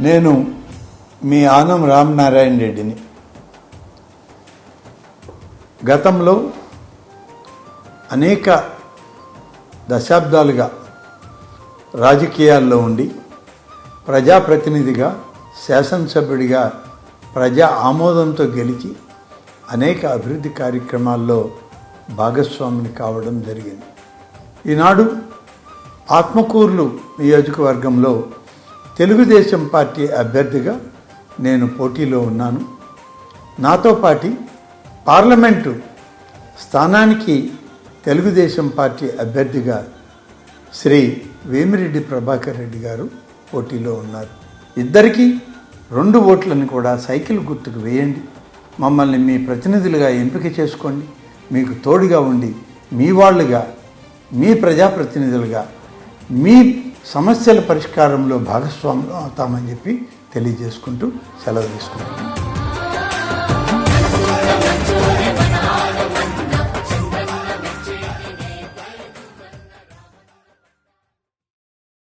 నేను మీ ఆనం రామనారాయణ రెడ్డిని. గతంలో అనేక దశాబ్దాలుగా రాజకీయాల్లో ఉండి ప్రజాప్రతినిధిగా శాసనసభ్యుడిగా ప్రజా ఆమోదంతో గెలిచి అనేక అభివృద్ధి కార్యక్రమాల్లో భాగస్వామిని కావడం జరిగింది. ఈనాడు ఆత్మకూరులు నియోజకవర్గంలో తెలుగుదేశం పార్టీ అభ్యర్థిగా నేను పోటీలో ఉన్నాను. నాతో పాటి పార్లమెంటు స్థానానికి తెలుగుదేశం పార్టీ అభ్యర్థిగా శ్రీ వేమిరెడ్డి ప్రభాకర్ రెడ్డి గారు పోటీలో ఉన్నారు. ఇద్దరికీ రెండు ఓట్లను కూడా సైకిల్ గుర్తుకు వేయండి. మమ్మల్ని మీ ప్రతినిధులుగా ఎంపిక చేసుకోండి. మీకు తోడుగా ఉండి మీ వాళ్ళుగా మీ ప్రజాప్రతినిధులుగా మీ సమస్యల పరిష్కారంలో భాగస్వాములు అవుతామని చెప్పి తెలియజేసుకుంటూ సెలవు తీసుకుంటున్నాను